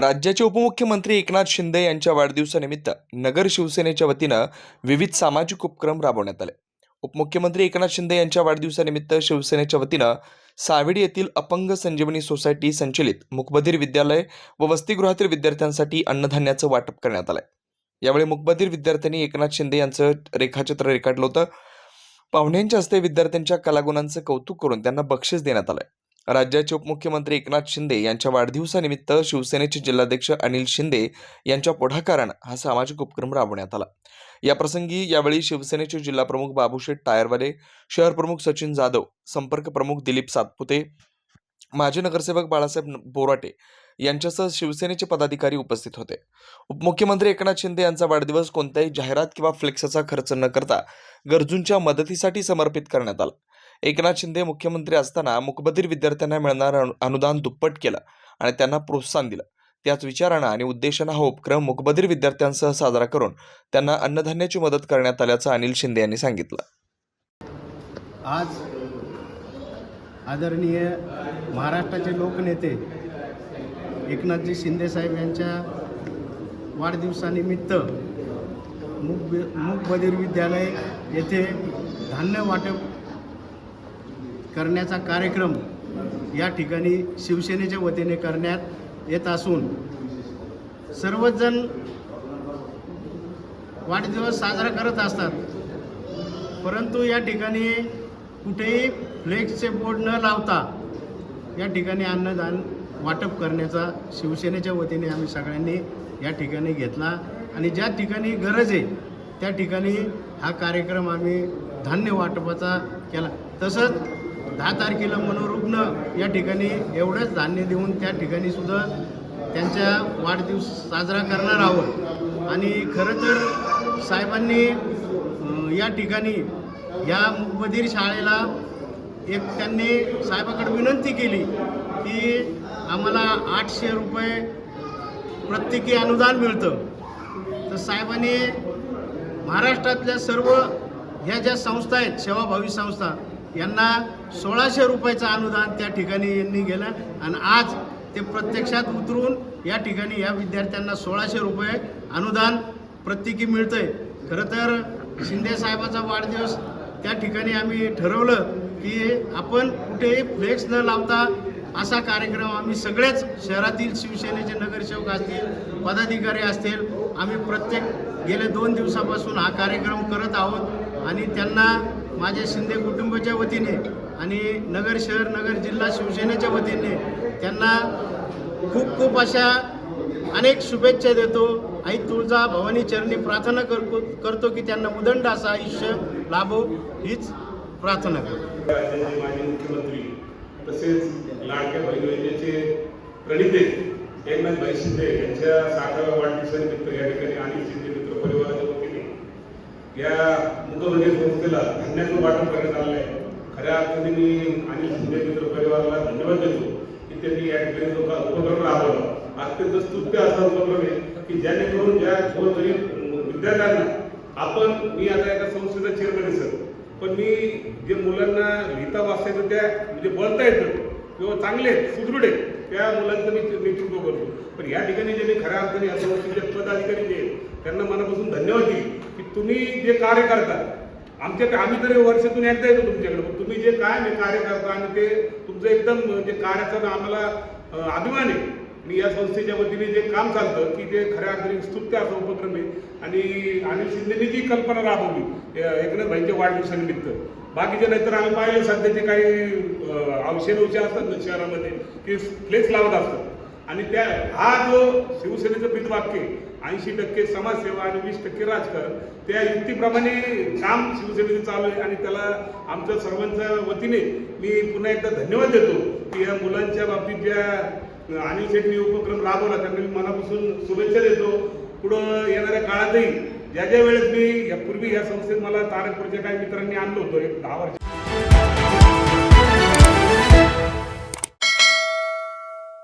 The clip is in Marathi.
राज्याचे उपमुख्यमंत्री एकनाथ शिंदे यांच्या वाढदिवसानिमित्त नगर शिवसेनेच्या वतीनं विविध सामाजिक उपक्रम राबवण्यात आले. उपमुख्यमंत्री एकनाथ शिंदे यांच्या वाढदिवसानिमित्त शिवसेनेच्या वतीनं सावेडी येथील अपंग संजीवनी सोसायटी संचलित मुकबधीर विद्यालय व वसतिगृहातील विद्यार्थ्यांसाठी अन्नधान्याचं वाटप करण्यात आलंय. यावेळी मुकबधीर विद्यार्थ्यांनी एकनाथ शिंदे यांचं रेखाचित्र रेखाटलं होतं. पाहुण्यांच्या हस्ते विद्यार्थ्यांच्या कलागुणांचं कौतुक करून त्यांना बक्षीस देण्यात आलंय. राज्याचे उपमुख्यमंत्री एकनाथ शिंदे यांच्या वाढदिवसानिमित्त शिवसेनेचे जिल्हाध्यक्ष अनिल शिंदे यांच्या पुढाकारानं हा सामाजिक उपक्रम राबवण्यात आला. याप्रसंगी यावेळी शिवसेनेचे जिल्हाप्रमुख बाबूशेठ टायरवाले शहर प्रमुख सचिन जाधव संपर्क प्रमुख दिलीप सातपुते माजी नगरसेवक बाळासाहेब बोराटे यांच्यासह शिवसेनेचे पदाधिकारी उपस्थित होते. उपमुख्यमंत्री एकनाथ शिंदे यांचा वाढदिवस कोणत्याही जाहिरात किंवा फ्लेक्सचा खर्च न करता गरजूंच्या मदतीसाठी समर्पित करण्यात आला. एकनाथ शिंदे मुख्यमंत्री असताना मुकबधीर विद्यार्थ्यांना मिळणारं अनु- अनुदान दुप्पट केलं आणि त्यांना प्रोत्साहन दिलं. त्याच विचारानं आणि उद्देशानं हा उपक्रम मुकबधीर विद्यार्थ्यांसह साजरा करून त्यांना अन्नधान्याची मदत करण्यात आल्याचं अनिल शिंदे यांनी सांगितलं. आज आदरणीय महाराष्ट्राचे लोकनेते एकनाथजी शिंदेसाहेब यांच्या वाढदिवसानिमित्त मुक मुकबधीर विद्यालय येथे धान्य वाटप करण्याचा कार्यक्रम या ठिकाणी शिवसेनेच्या वतीने करण्यात येत असून सर्वच जण वाढदिवस साजरा करत असतात. परंतु या ठिकाणी कुठेही फ्लेक्सचे बोर्ड न लावता या ठिकाणी अन्नदान वाटप करण्याचा शिवसेनेच्या वतीने आम्ही सगळ्यांनी या ठिकाणी घेतला आणि ज्या ठिकाणी गरज आहे त्या ठिकाणी हा कार्यक्रम आम्ही धान्य वाटपाचा केला. तसंच दहा तारखेला मनोरुग्ण या ठिकाणी एवढंच धान्य देऊन त्या ठिकाणी सुद्धा त्यांच्या वाढदिवस साजरा करणार आहोत. आणि खरं तर साहेबांनी या ठिकाणी या मुकबधीर शाळेला एक त्यांनी साहेबाकडे विनंती केली की आम्हाला आठशे रुपये प्रत्येकी अनुदान मिळतं. तर साहेबांनी महाराष्ट्रातल्या सर्व ह्या ज्या संस्था आहेत सेवाभावी संस्था यांना सोळाशे रुपयाचं अनुदान त्या ठिकाणी यांनी गेलं आणि आज ते प्रत्यक्षात उतरून या ठिकाणी या विद्यार्थ्यांना सोळाशे रुपये अनुदान प्रत्येकी मिळतंय. खरं तर शिंदेसाहेबाचा वाढदिवस त्या ठिकाणी आम्ही ठरवलं की आपण कुठेही फ्लेक्स न लावता असा कार्यक्रम आम्ही सगळेच शहरातील शिवसेनेचे नगरसेवक असतील पदाधिकारी असतील आम्ही प्रत्येक गेले दोन दिवसापासून हा कार्यक्रम करत आहोत आणि त्यांना माझ्या शिंदे कुटुंबाच्या वतीने आणि नगर शहर नगर जिल्हा शिवसेनेच्या वतीने त्यांना खूप खूप अशा अनेक शुभेच्छा देतो. आई तुळजा भवानी चरणी प्रार्थना करतो करतो की त्यांना उदंड असं आयुष्य लाभो हीच प्रार्थना करतो. राज्याचे माजी मुख्यमंत्री तसेच लाडक्या बहीण योजनेचे प्रणिते एकनाथ भाई शिंदे यांच्या साठाव्या वाढदिवसानिमित्त या ठिकाणी आणि शिंदे मित्र परिवार या मुखबधीर संस्थेला धान्याचं वाटप करण्यात आलं आहे खऱ्या अर्थाने मी अनिल शिंदे मित्र परिवाराला धन्यवाद देतो की त्यांनी या ठिकाणी जो का उपक्रम राबवला. अत्यंत स्तुत्य असा उपक्रम आहे की जेणेकरून ज्या गोरगरीब विद्यार्थ्यांना आपण मी आता एका संस्थेचा चेअरमॅन आहे सर पण मी जे मुलांना लिहिता वाचायचं त्या म्हणजे बोलता येतं किंवा चांगले आहेत, सुदृढ आहेत त्या मुलांचं मी नेतृत्व करतो पण या ठिकाणी जे मी खऱ्या अर्थाने या संस्थेचे पदाधिकारी जे आहेत त्यांना मनापासून धन्यवाद देईल की तुम्ही जे कार्य करता. आमच्या आम्ही तरी वर्षातून एकदा येतो तुमच्याकडे पण तुम्ही जे काय मी कार्य करता आणि ते तुमचं एकदम जे कार्याचा आम्हाला अभिमान आहे. आणि या संस्थेच्या वतीने जे काम चालतं की ते खऱ्या अर्थाने स्तुत्य असा उपक्रम आहे. आणि अनिल शिंदेनी जी कल्पना राबवली एकनाथ भाईंच्या वाढदिवसानिमित्त बाकीचे नाहीतर आम्ही पाहिलं सध्याचे काही औषध औषध असतात ना शहरामध्ये की फ्लेक्स लावत असतात. आणि त्या हा जो शिवसेनेचं ब्रीदवाक्य ऐंशी टक्के समाजसेवा आणि वीस टक्के राजकारण. त्या युक्तीप्रमाणे काम शिवसेनेचं चालू आहे आणि त्याला आमच्या सर्वांच्या वतीने मी पुन्हा एकदा धन्यवाद देतो की या मुलांच्या बाबतीत ज्या अनिल शेट्टी उपक्रम राबवला त्यांना मी मनापासून शुभेच्छा देतो. पुढं येणाऱ्या काळातही ज्या ज्या वेळेस मी यापूर्वी या संस्थेत मला तारकपूरच्या काही मित्रांनी आणलं होतं एक दहा वर्ष